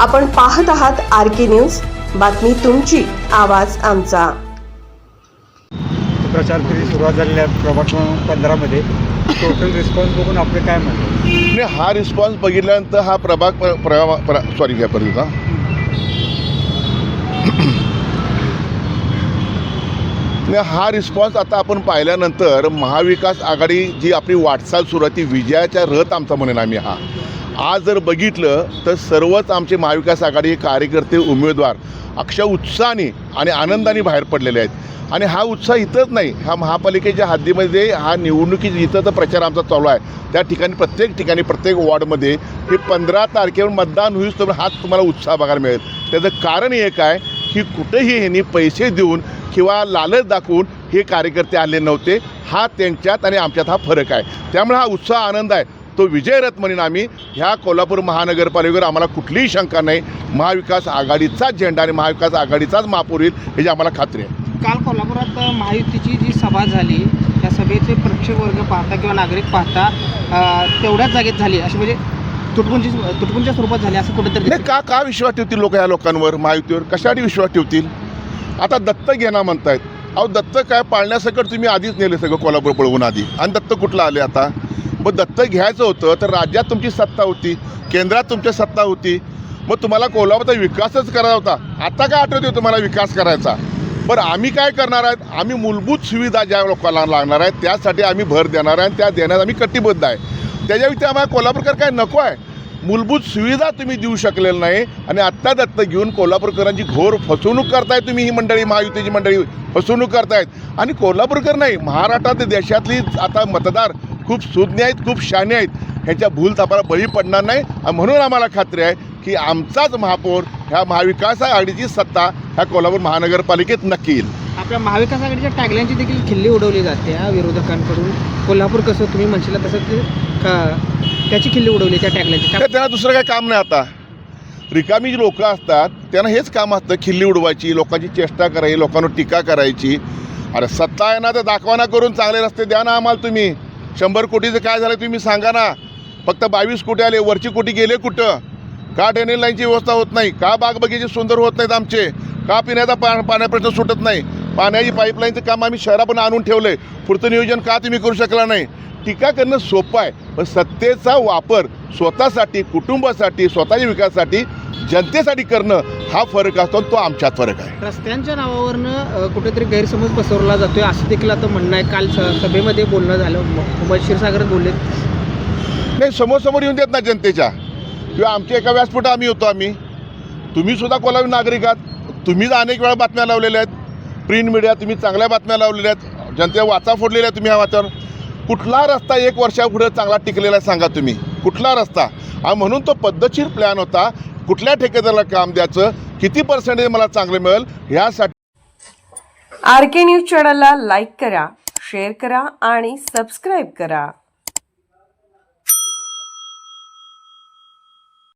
आपण पाहत आहात आर के न्यूज. बातमी तुमची आवाज आमचा. प्रचार फेरी सुरुवात झालेली आहे प्रभाग पंधरामध्ये. टोटल रिस्पॉन्स बघून आपले काय म्हणतो आणि हा रिस्पॉन्स बघितल्यानंतर हा प्रभाग प्र- प्र- प्र- सॉरी घ्या परत हा. रिस्पॉन्स आता आपण पाहिल्यानंतर महाविकास आघाडी जी आपली वाटचाल सुरू आहे ती विजयाच्या रथ आमचा म्हणेन आम्ही हा. आज जर बघितलं तर सर्वच आमचे महाविकास आघाडी कार्यकर्ते उमेदवार अक्षय उत्साहाने आणि आनंदाने बाहेर पडलेले आहेत. आणि हा उत्साह इथंच नाही हा महापालिकेच्या हद्दीमध्ये हा निवडणुकी इथं तर प्रचार आमचा चालू आहे. त्या ठिकाणी प्रत्येक ठिकाणी प्रत्येक वॉर्डमध्ये हे पंधरा तारखेवर मतदान होईल तर हाच तुम्हाला उत्साह बघायला मिळेल. त्याचं कारण एक आहे की कुठेही ह्यांनी पैसे देऊन किंवा लालच दाखवून हे कार्यकर्ते आले नव्हते. हा त्यांच्यात आणि आमच्यात हा फरक आहे. त्यामुळे हा उत्साह आनंद आहे. तो विजयरथ म्हणून आम्ही ह्या कोल्हापूर महानगरपालिकेवर आम्हाला कुठलीही शंका नाही. महाविकास आघाडीचाच झेंडा आणि महाविकास आघाडीचाच महापौर येईल ह्याची आम्हाला खात्री आहे. काल कोल्हापुरात महायुतीची जी सभा झाली त्या सभेचे प्रेक्षक वर्ग पाहता किंवा नागरिक पाहता तेवढ्याच जागेत झाली. अशी म्हणजे तुटपुंच्या स्वरूपात झाली असं कुठेतरी नाही का का विश्वास ठेवतील लोक या लोकांवर महायुतीवर? कशासाठी विश्वास ठेवतील? आता दत्त घेणं म्हणतायत. अहो दत्त काय पाळण्यासकट तुम्ही आधीच नेले सगळं कोल्हापूर पळवून आधी. आणि दत्त कुठलं आले आता? मग दत्त घ्यायचं होतं तर राज्यात तुमची सत्ता होती केंद्रात तुमची सत्ता होती. मग तुम्हाला कोल्हापूरचा विकासच करायचा होता. आता काय आठवते तुम्हाला विकास करायचा? बरं आम्ही काय करणार आहेत? आम्ही मूलभूत सुविधा ज्या लोकांना लागणार आहेत त्यासाठी आम्ही भर देणार आहे आणि त्या देण्यात आम्ही कटिबद्ध आहे. त्याच्या व्यतिरिक्त आम्हाला कोल्हापूरकर काय नको आहे? मूलभूत सुविधा तुम्ही देऊ शकलेलं नाही आणि आत्ता दत्त घेऊन कोल्हापूरकरांची घोर फसवणूक करताय तुम्ही ही मंडळी महायुतीची मंडळी फसवणूक करतायत. आणि कोल्हापूरकर नाही महाराष्ट्रात देशातली आता मतदार खूप सुज्ञ आहेत खूप शाने आहेत. ह्याच्या भूलथापाला बळी पडणार नाही. आणि म्हणून आम्हाला खात्री आहे की आमचाच महापौर ह्या महाविकास आघाडीची सत्ता ह्या कोल्हापूर महानगरपालिकेत नक्की येईल. आपल्या महाविकास आघाडीच्या टॅगलाईनची देखील खिल्ली उडवली जाते या विरोधकांकडून. कोल्हापूर कसं तुम्ही म्हणशील तसं ते त्याची खिल्ली उडवली त्या टॅगलाची काय त्यांना दुसरं काही काम नाही आता. रिकामी जी लोकं असतात त्यांना हेच काम असतं खिल्ली उडवायची लोकांची चेष्टा करायची लोकांवर टीका करायची. अरे सत्ता आहे ना तर दाखवाना करून चांगले रस्ते द्या ना आम्हाला तुम्ही. शंभर कोटीचं काय झालं तुम्ही सांगा ना. फक्त बावीस कोटी आले वरची कोटी गेले कुठं? का ड्रेनेज लाईनची व्यवस्था होत नाही? का बागबगीचे सुंदर होत नाहीत आमचे? का पिण्याचा पा पाण्या प्रश्न सुटत नाही? पाण्याची पाईपलाईनचं काम आम्ही शहरापर्यंत आणून ठेवलं आहे पुढचं नियोजन का तुम्ही करू शकला नाही? टीका करणं सोपं आहे. पण सत्तेचा वापर स्वतःसाठी कुटुंबासाठी स्वतःच्या विकासासाठी जनतेसाठी करणं हा फरक असतो तो आमच्यात फरक आहे. रस्त्यांच्या नावावरनं कुठेतरी गैरसमज पसरवला जातोय असं देखील आता म्हणणं आहे. काल सभेमध्ये बोलणं झालं. क्षीरसागर बोलले. नाही समोर समोर येऊन देत ना जनतेच्या. किंवा आमच्या एका व्यासपीठात आम्ही होतो आम्ही. तुम्ही सुद्धा कोल्हापूर नागरिक आहात. तुम्हीच अनेक वेळा बातम्या लावलेल्या आहेत. प्रिंट मीडिया तुम्ही चांगल्या बातम्या लावलेल्या आहेत. जनते वाचा फोडलेल्या तुम्ही ह्या वाचावर. कुठला रस्ता एक वर्षापुढे चांगला टिकलेला आहे सांगा तुम्ही. कुठला रस्ता? आणि म्हणून तो पद्धतशीर प्लॅन होता. कुठल्या ठेकेदाराला काम द्यायचं? किती पर्सेंटेज मला चांगलं मिळेल? ह्यासाठी आर के न्यूज चॅनलला लाईक करा शेअर करा आणि सबस्क्राईब करा.